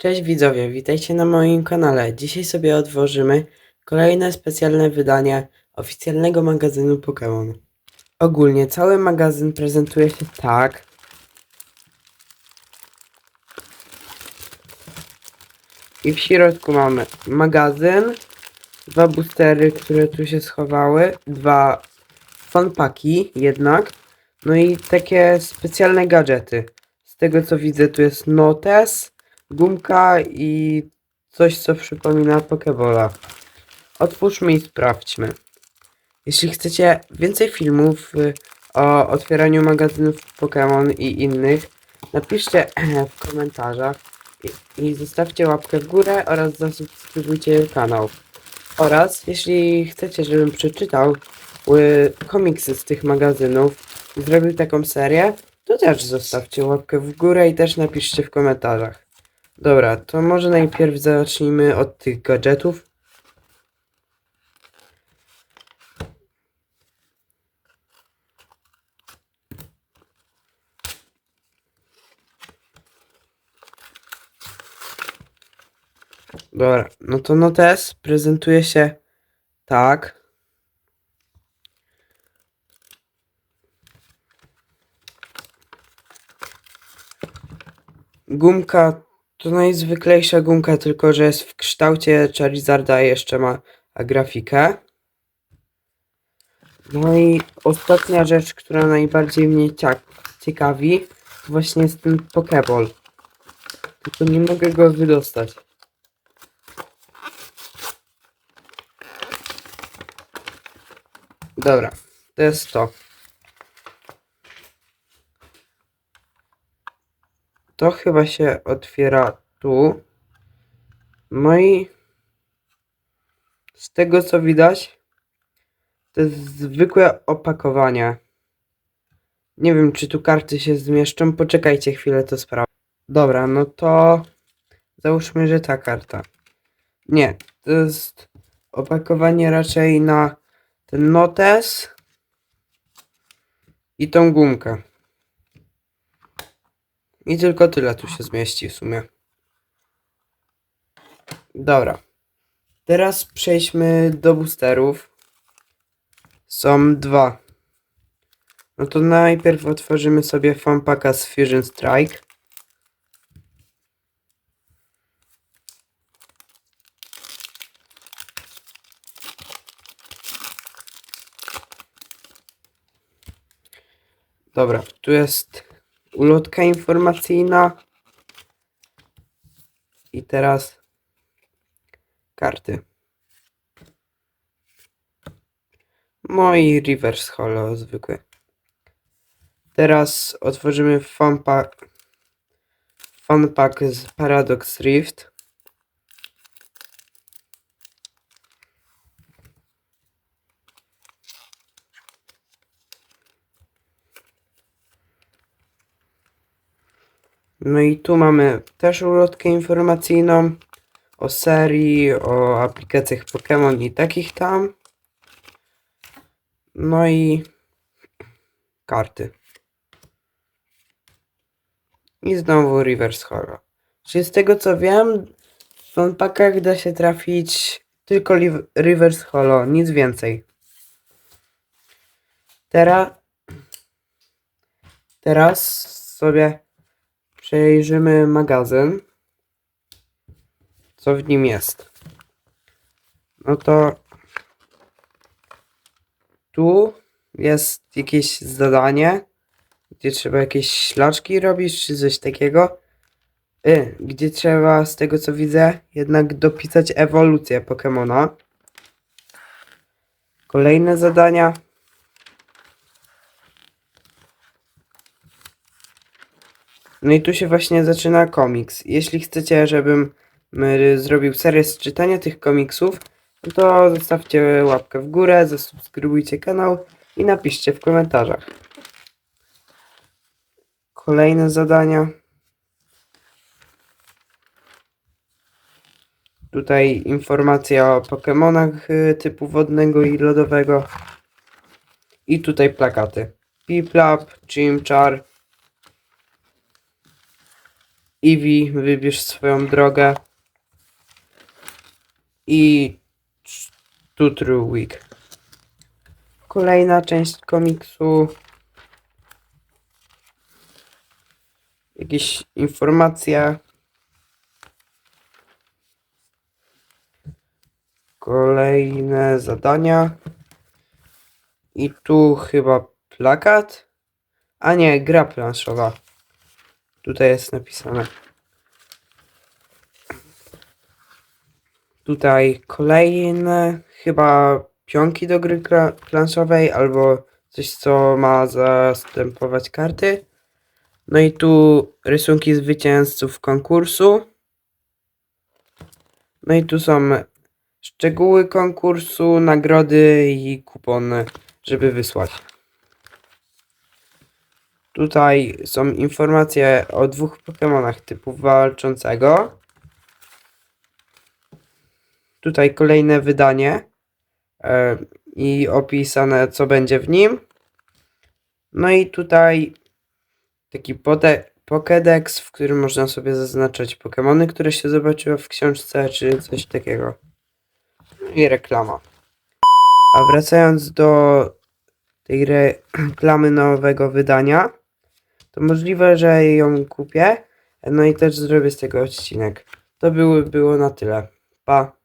Cześć widzowie, witajcie na moim kanale. Dzisiaj sobie otworzymy kolejne specjalne wydanie oficjalnego magazynu Pokémon. Ogólnie cały magazyn prezentuje się tak. I w środku mamy magazyn, dwa boostery, które tu się schowały, dwa fanpaki jednak, no i takie specjalne gadżety. Z tego co widzę tu jest notes, gumka i coś, co przypomina Pokebola. Otwórzmy i sprawdźmy. Jeśli chcecie więcej filmów y, o otwieraniu magazynów Pokémon i innych, napiszcie w komentarzach i, zostawcie łapkę w górę oraz zasubskrybujcie kanał. Oraz jeśli chcecie, żebym przeczytał y, komiksy z tych magazynów i zrobił taką serię, to też zostawcie łapkę w górę i też napiszcie w komentarzach. Dobra, to może najpierw zacznijmy od tych gadżetów. Dobra, no to notes prezentuje się tak. Gumka to najzwyklejsza gumka, tylko że jest w kształcie Charizarda i jeszcze ma grafikę. No i ostatnia rzecz, która najbardziej mnie ciekawi, to właśnie jest ten Pokeball. Tylko nie mogę go wydostać. Dobra, to jest to. To chyba się otwiera tu. No i z tego co widać, to jest zwykłe opakowanie. Nie wiem, czy tu karty się zmieszczą. Poczekajcie chwilę, to sprawdzę. Dobra, no to załóżmy, że ta karta. Nie, to jest opakowanie raczej na ten notes i tą gumkę. I tylko tyle tu się zmieści w sumie. Dobra. Teraz przejdźmy do boosterów. Są dwa. No to najpierw otworzymy sobie fanpaka z Fusion Strike. Dobra, tu jest ulotka informacyjna. I teraz karty. Moi reverse holo zwykły. Teraz otworzymy fanpack fanpack z Paradox Rift. No i tu mamy też ulotkę informacyjną o serii, o aplikacjach Pokémon i takich tam. No i karty. I znowu Reverse Holo. Czyli z tego co wiem, w fanpackach da się trafić tylko Reverse Holo, nic więcej. Teraz teraz sobie przejrzymy magazyn. Co w nim jest? No to tu jest jakieś zadanie, gdzie trzeba jakieś ślaczki robić, czy coś takiego. Y, gdzie trzeba, z tego co widzę, jednak dopisać ewolucję Pokemona. Kolejne zadania. No i tu się właśnie zaczyna komiks. Jeśli chcecie, żebym y, zrobił serię z czytania tych komiksów, to zostawcie łapkę w górę, zasubskrybujcie kanał i napiszcie w komentarzach. Kolejne zadania. Tutaj informacja o Pokemonach y, typu wodnego i lodowego. I tutaj plakaty. Piplap, Chimchar, Eevee, wybierz swoją drogę. I Tutru Week. Kolejna część komiksu. Jakieś informacje. Kolejne zadania. I tu chyba plakat. A nie, gra planszowa. Tutaj jest napisane. Tutaj kolejne chyba pionki do gry planszowej albo coś co ma zastępować karty. No i tu rysunki zwycięzców konkursu. No i tu są szczegóły konkursu, nagrody i kupony, żeby wysłać. Tutaj są informacje o dwóch Pokémonach typu walczącego. Tutaj kolejne wydanie e, i opisane co będzie w nim. No i tutaj taki Pokédex, w którym można sobie zaznaczać Pokémony, które się zobaczyły w książce, czy coś takiego. No i reklama. A wracając do tej re- reklamy nowego wydania, to możliwe, że ją kupię. No i też zrobię z tego odcinek. To było, było na tyle. Pa.